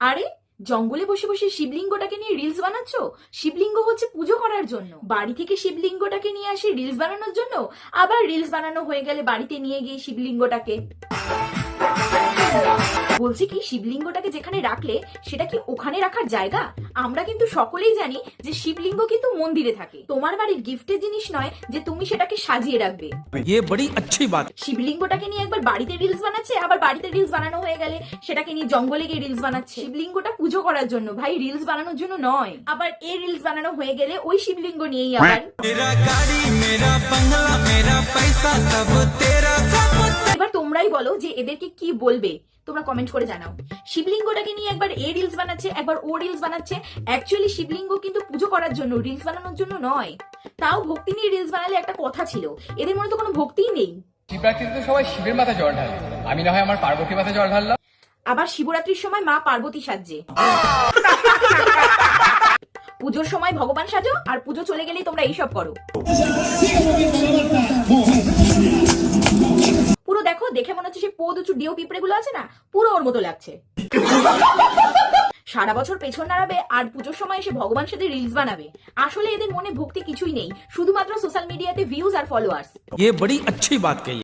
আরে, জঙ্গলে বসে বসে শিবলিঙ্গটাকে নিয়ে রিলস বানাচ্ছ? শিবলিঙ্গ হচ্ছে পুজো করার জন্য। বাড়ি থেকে শিবলিঙ্গটাকে নিয়ে আসি রিলস বানানোর জন্য। আবার রিলস বানানো হয়ে গেলে বাড়িতে নিয়ে গিয়ে শিবলিঙ্গটাকে। বলছি কি শিবলিঙ্গটাকে যেখানে রাখলে সেটা কি ওখানে রাখার জায়গা আমরা কিন্তু সকলেই জানি যে শিবলিঙ্গ কিন্তু মন্দিরে থাকে তোমার বাড়ির গিফটের জিনিস নয় যে তুমি সেটাকে সাজিয়ে রাখবে ये बड़ी अच्छी बात শিবলিঙ্গটাকে নিয়ে একবার বাড়িতে রিলস বানাচ্ছে আবার বাড়িতে রিলস বানানো হয়ে গেলে সেটাকে নিয়ে জঙ্গলে গিয়ে রিলস বানাচ্ছে শিবলিঙ্গটা পুজো করার জন্য ভাই রিলস বানানোর জন্য নয় আবার এই রিলস বানানো হয়ে গেলে ওই শিবলিঙ্গ নিয়েই আবার मेरा गाड़ी मेरा बंगला मेरा पैसा सब तेरा सब এবার তোমরাই বলো যে এদেরকে কি বলবে তোমরা কমেন্ট করে জানাও। শিবলিঙ্গটাকে নিয়ে একবার এ রিলস বানাচ্ছে একবার ও রিলস বানাচ্ছে। অ্যাকচুয়ালি শিবলিঙ্গ কিন্তু পুজো করার জন্য রিলস বানানোর জন্য নয়। তাও ভক্তি নিয়ে রিলস বানালে একটা কথা ছিল। এদের মনে তো কোনো ভক্তিই নেই। শিবরাত্রিতে তো সবাই শিবের মাথায় জল ঢালে। আমি না হয় আমার পার্বতী মাথায় জল ঢাললাম। আবার শিবরাত্রির সময় মা পার্বতী সাজছে পুজোর সময় ভগবান সাজো আর পুজো চলে গেলেই তোমরা এইসব করো। হচ্ছে সেই পোদ উঁচু ডিও পিঁপড়ে গুলো আছে না পুরো ওর মতো লাগছে সারা বছর পেছন নাড়াবে আর পুজোর সময় এসে ভগবান সাথে রিলস বানাবে আসলে এদের মনে ভক্তি কিছুই নেই শুধুমাত্র সোশ্যাল মিডিয়াতে ভিউজ আর ফলোয়ার্স ये बड़ी अच्छी बात कही